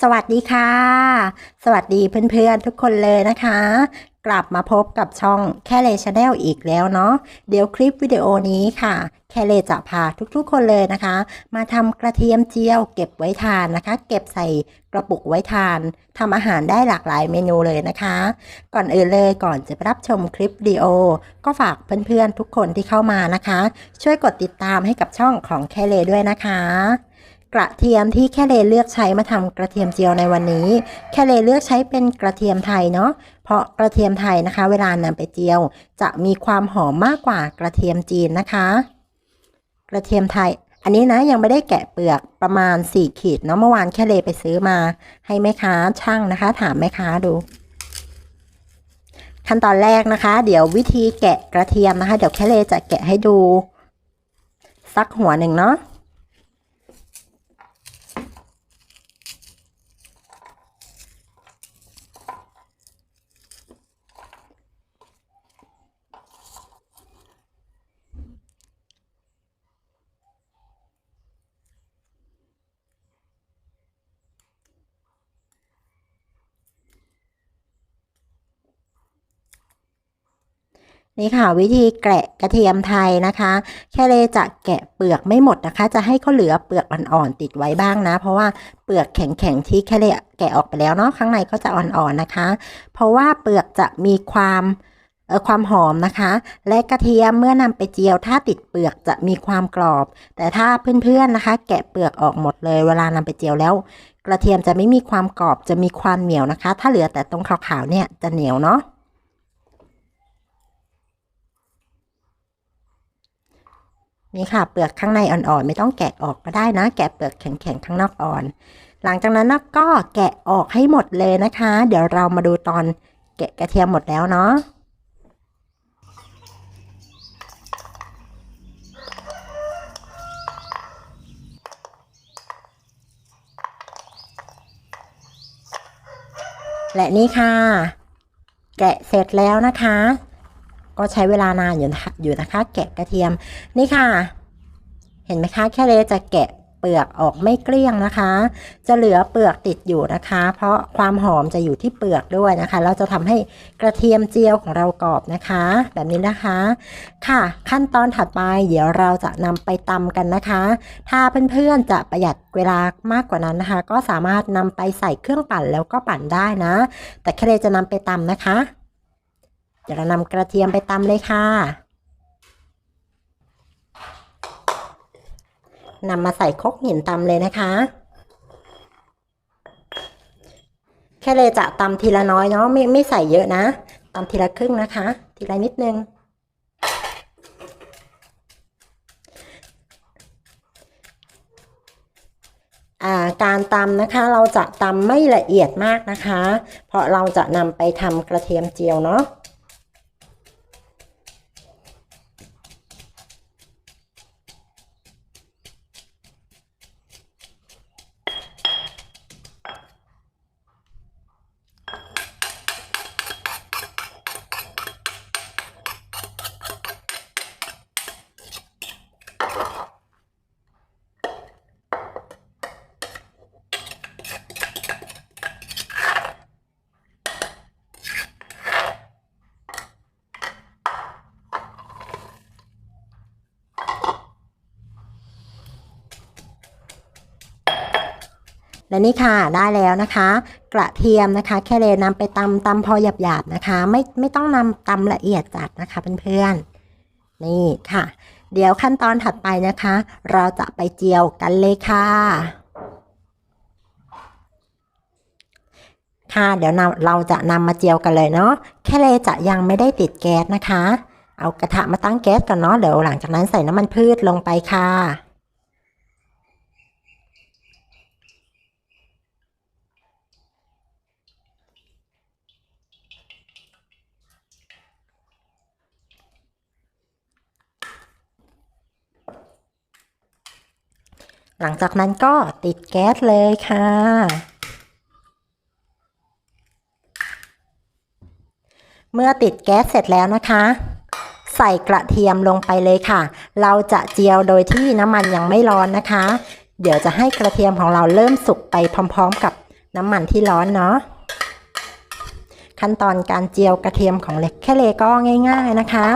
สวัสดีค่ะ สวัสดีเพื่อนๆทุกคนเลยนะคะ กลับมาพบกับช่องแค่เลชาแนลอีกแล้วเนาะเดี๋ยวคลิปวิดีโอนี้ค่ะ แค่เลจะพาทุกๆคนเลยนะคะ มาทำกระเทียมเจียว เก็บไว้ทานนะคะ เก็บใส่กระปุกไว้ทานทำอาหารได้หลากหลายเมนูเลยนะคะ ก่อนอื่นเลยก่อนจะรับชมคลิปวิดีโอ ก็ฝากเพื่อนๆทุกคนที่เข้ามานะคะ ช่วยกดติดตามให้กับช่องของแค่เลด้วยนะคะ กระเทียมที่แค่เลเลือกใช้มาทำกระเทียมเจียวในวันนี้ แค่เลเลือกใช้เป็นกระเทียมไทยเนาะเพราะกระเทียมไทยนะคะ เวลานำไปเจียว จะมีความหอมมากกว่ากระเทียมจีนนะคะ กระเทียมไทย อันนี้นะยังไม่ได้แกะเปลือกประมาณ 4 ขีดเนาะเมื่อวานแค่เลไปซื้อมา ให้แม่ค้าช่างนะคะ ถามแม่ค้าดู ขั้นตอนแรกนะคะ เดี๋ยววิธีแกะกระเทียมนะคะ เดี๋ยวแค่เลจะแกะให้ดูสักหัวหนึ่งเนาะ นี่ค่ะวิธีแกะกระเทียมไทยนะคะ แค่เลจะแกะเปลือกไม่หมดนะคะ จะให้เขาเหลือเปลือกอ่อนๆติดไว้บ้างนะ เพราะว่าเปลือกแข็งๆที่แค่เลแกะออกไปแล้วเนาะข้างในก็จะอ่อนๆนะคะ เพราะว่าเปลือกจะมีความความหอมนะคะ และกระเทียมเมื่อนำไปเจียวถ้าติดเปลือกจะมีความกรอบ แต่ถ้าเพื่อนๆนะคะ แกะเปลือกออกหมดเลย เวลานำไปเจียวแล้ว กระเทียมจะไม่มีความกรอบจะมีความเหนียวนะคะ ถ้าเหลือแต่ตรงขาวๆเนี่ยจะเหนียวเนาะ นี่ค่ะเปลือกข้างในอ่อนๆ ไม่ต้องแกะออกก็ได้นะ แกะเปลือกแข็งๆข้างนอกอ่อน หลังจากนั้นก็แกะออกให้หมดเลยนะคะ เดี๋ยวเรามาดูตอนแกะกระเทียมหมดแล้วเนาะและนี่ค่ะ แกะเสร็จแล้วนะคะ ก็ใช้เวลานานอยู่นะคะอยู่นะคะ แกะกระเทียมนี่ค่ะ เห็นไหมคะ แค่เลจะแกะเปลือกออกไม่เกลี้ยงนะคะ จะเหลือเปลือกติดอยู่นะคะ เพราะความหอมจะอยู่ที่เปลือกด้วยนะคะ เราจะทำให้กระเทียมเจียวของเรากรอบนะคะ แบบนี้นะคะ ค่ะ ขั้นตอนถัดไปเดี๋ยวเราจะนำไปตำกันนะคะ ถ้าเพื่อนๆจะประหยัดเวลามากกว่านั้นนะคะ ก็สามารถนำไปใส่เครื่องปั่นแล้วก็ปั่นได้นะ แต่แค่เลจะนำไปตำนะคะ เดี๋ยวเรานำกระเทียมไปตำเลยค่ะนำมาใส่ครกหินตำเลยนะคะ แค่เลยจะตำทีละน้อยเนาะไม่ไม่ใส่เยอะนะตำทีละครึ่งนะคะ ทีละนิดนึง การตำนะคะเราจะตำไม่ละเอียดมากนะคะ เพราะเราจะนำไปทำกระเทียมเจียวเนาะ และนี่ค่ะได้แล้วนะคะ กระเทียมนะคะ แค่เลยนำไปตำตำพอหยาบๆนะคะ ไม่ไม่ต้องนำตำละเอียดจัดนะคะเพื่อนๆนี่ค่ะ เดี๋ยวขั้นตอนถัดไปนะคะ เราจะไปเจียวกันเลยค่ะ ค่ะ เดี๋ยวเราจะนำมาเจียวกันเลยเนาะแค่เลยจะยังไม่ได้ติดแก๊สนะคะ เอากระทะมาตั้งแก๊สก่อนเนาะเดี๋ยวหลังจากนั้นใส่น้ำมันพืชลงไปค่ะ หลังจากนั้นก็ติดแก๊สเลยค่ะ เมื่อติดแก๊สเสร็จแล้วนะคะ ใส่กระเทียมลงไปเลยค่ะ เราจะเจียวโดยที่น้ำมันยังไม่ร้อนนะคะ เดี๋ยวจะให้กระเทียมของเราเริ่มสุกไปพร้อม ๆ กับน้ำมันที่ร้อนเนาะขั้นตอนการเจียวกระเทียมของเล็กแค่เลก็ง่าย ๆนะคะ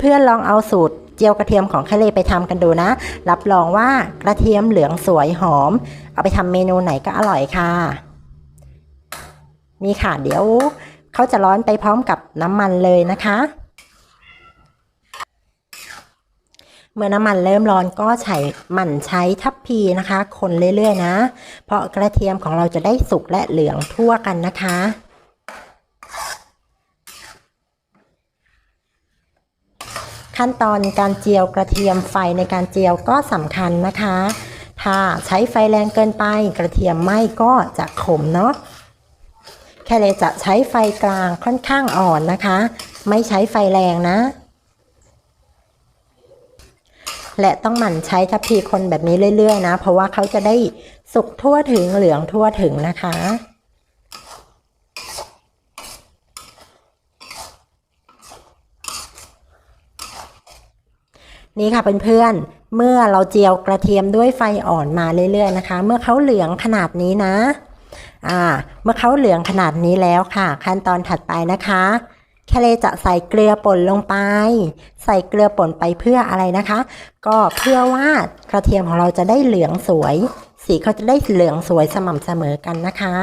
เพื่อนๆลองเอาสูตร จียวกระเทียมของค่เลไปทำกันดูนะ รับรองว่ากระเทียมเหลืองสวยหอม เอาไปทำเมนูไหนก็อร่อยค่ะ นี่ค่ะเดี๋ยวเขาจะร้อนไปพร้อมกับน้ำมันเลยนะคะ เมื่อน้ำมันเริ่มร้อนก็ใช้หมั่นใช้ทัพพีนะคะ คนเรื่อยๆนะ เพราะกระเทียมของเราจะได้สุกและเหลืองทั่วกันนะคะ ขั้นตอนการเจียวกระเทียมไฟในการเจียวก็สำคัญนะคะ ถ้าใช้ไฟแรงเกินไปกระเทียมไหม้ก็จะขมเนาะแค่เลยจะใช้ไฟกลางค่อนข้างอ่อนนะคะ ไม่ใช้ไฟแรงนะ และต้องหมั่นใช้ทัพพีคนแบบนี้เรื่อย ๆ นะ เพราะว่าเขาจะได้สุกทั่วถึงเหลืองทั่วถึงนะคะ นี่ค่ะเพื่อนๆเมื่อเราเจียวกระเทียมด้วยไฟอ่อนมาเรื่อยๆนะคะ เมื่อเขาเหลืองขนาดนี้นะ อ่า เมื่อเขาเหลืองขนาดนี้แล้วค่ะ ขั้นตอนถัดไปนะคะแคเลจะใส่เกลือป่นลงไป ใส่เกลือป่นไปเพื่ออะไรนะคะ ก็เพื่อว่ากระเทียมของเราจะได้เหลืองสวย สีเขาจะได้เหลืองสวยสม่ำเสมอกันนะคะ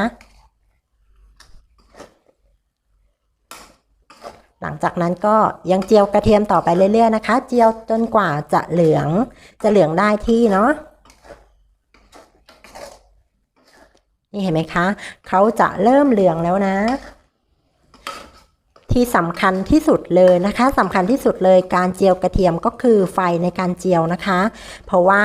หลังจากนั้นก็ยังเจียวกระเทียมต่อไปเรื่อยๆนะคะ เจียวจนกว่าจะเหลือง จะเหลืองได้ที่เนาะนี่เห็นไหมคะเขาจะเริ่มเหลืองแล้วนะ ที่สำคัญที่สุดเลยนะคะสำคัญที่สุดเลยการเจียวกระเทียมก็คือไฟในการเจียวนะคะ เพราะว่า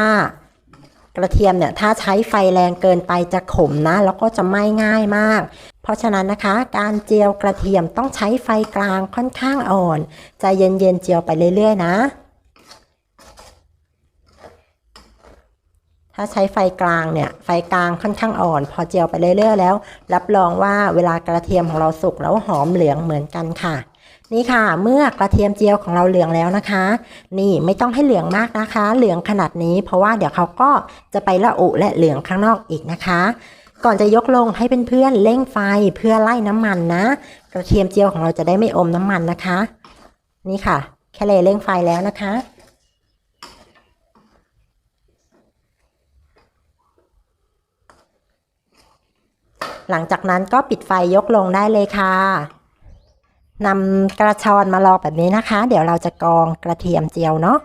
กระเทียมเนี่ยถ้าใช้ไฟแรงเกินไปจะขมนะ แล้วก็จะไหม้ง่ายมาก เพราะฉะนั้นนะคะ การเจียวกระเทียมต้องใช้ไฟกลางค่อนข้างอ่อนใจเย็นๆเจียวไปเรื่อยๆนะ ถ้าใช้ไฟกลางเนี่ย ไฟกลางค่อนข้างอ่อน พอเจียวไปเรื่อยๆแล้ว รับรองว่าเวลากระเทียมของเราสุกแล้วหอมเหลืองเหมือนกันค่ะนี่ค่ะ เมื่อกระเทียมเจียวของเราเหลืองแล้วนะคะ นี่ไม่ต้องให้เหลืองมากนะคะ เหลืองขนาดนี้ เพราะว่าเดี๋ยวเขาก็จะไปละอุและเหลืองข้างนอกอีกนะคะ ก่อนจะยกลงให้เพื่อนๆเร่งไฟเพื่อไล่น้ำมันนะ กระเทียมเจียวของเราจะได้ไม่อมน้ำมันนะคะ นี่ค่ะ แค่เลยเร่งไฟแล้วนะคะ หลังจากนั้นก็ปิดไฟยกลงได้เลยค่ะนำกระชอนมารองแบบนี้นะคะ เดี๋ยวเราจะกองกระเทียมเจียวเนาะ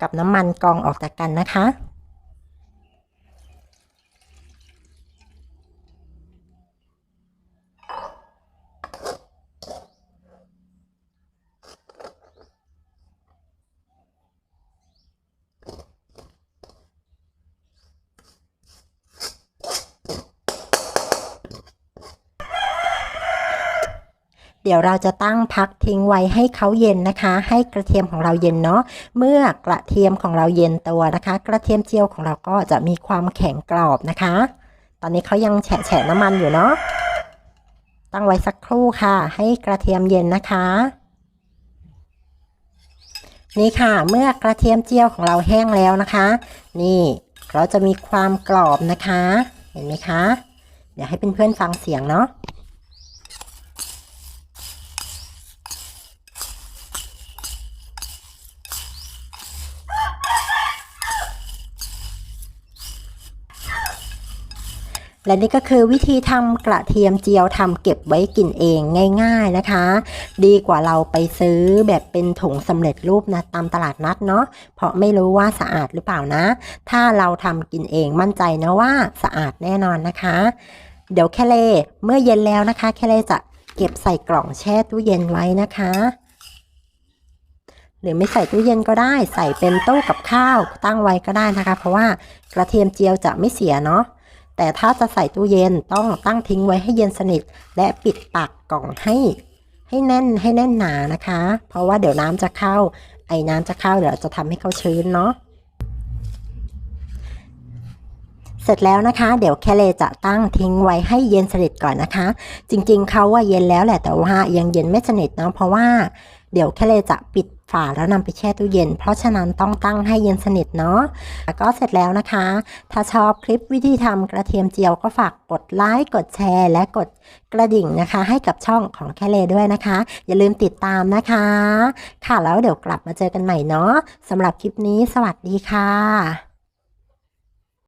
กับน้ำมันกองออกจากกันนะคะ เดี๋ยวเราจะตั้งพักทิ้งไว้ให้เขาเย็นนะคะ ให้กระเทียมของเราเย็นเนาะเมื่อกระเทียมของเราเย็นตัวนะคะ กระเทียมเจียวของเราก็จะมีความแข็งกรอบนะคะ ตอนนี้เขายังแฉะแฉะน้ำมันอยู่เนาะตั้งไว้สักครู่ค่ะ ให้กระเทียมเย็นนะคะนี่ค่ะ เมื่อกระเทียมเจียวของเราแห้งแล้วนะคะ นี่เราจะมีความกรอบนะคะ เห็นไหมคะ เดี๋ยวให้เพื่อนๆฟังเสียงเนาะ และนี่ก็คือวิธีทำกระเทียมเจียวทำเก็บไว้กินเองง่าย ๆนะคะ ดีกว่าเราไปซื้อแบบเป็นถุงสำเร็จรูปนะตามตลาดนัดเนาะเพราะไม่รู้ว่าสะอาดหรือเปล่านะ ถ้าเราทำกินเองมั่นใจนะว่าสะอาดแน่นอนนะคะ เดี๋ยวแคเลเมื่อเย็นแล้วนะคะ แคเลจะเก็บใส่กล่องแช่ตู้เย็นไว้นะคะ หรือไม่ใส่ตู้เย็นก็ได้ ใส่เป็นตู้กับข้าวตั้งไว้ก็ได้นะคะ เพราะว่ากระเทียมเจียวจะไม่เสียเนาะ แต่ถ้าจะใส่ตู้เย็นต้องตั้งทิ้งไว้ให้เย็นสนิท และปิดปากกล่องให้ ให้แน่นให้แน่นหนานะคะ เพราะว่าเดี๋ยวน้ำจะเข้า ไอ้น้ำจะเข้าเดี๋ยวจะทำให้เขาชื้นเนาะเสร็จแล้วนะคะ เดี๋ยวแคเลจะตั้งทิ้งไว้ให้เย็นสนิทก่อนนะคะ จริงๆเขาว่าเย็นแล้วแหละแต่ว่ายังเย็นไม่สนิทเนาะเพราะว่าเดี๋ยวแคเลจะปิด ฝาแล้วนำไปแช่ตู้เย็น เพราะฉะนั้นต้องตั้งให้เย็นสนิทเนาะแล้วก็เสร็จแล้วนะคะ ถ้าชอบคลิปวิธีทำกระเทียมเจียวก็ฝากกดไลค์กดแชร์ และกดกระดิ่งนะคะ ให้กับช่องของแคเลด้วยนะคะ อย่าลืมติดตามนะคะ ค่ะแล้วเดี๋ยวกลับมาเจอกันใหม่เนาะสำหรับคลิปนี้สวัสดีค่ะ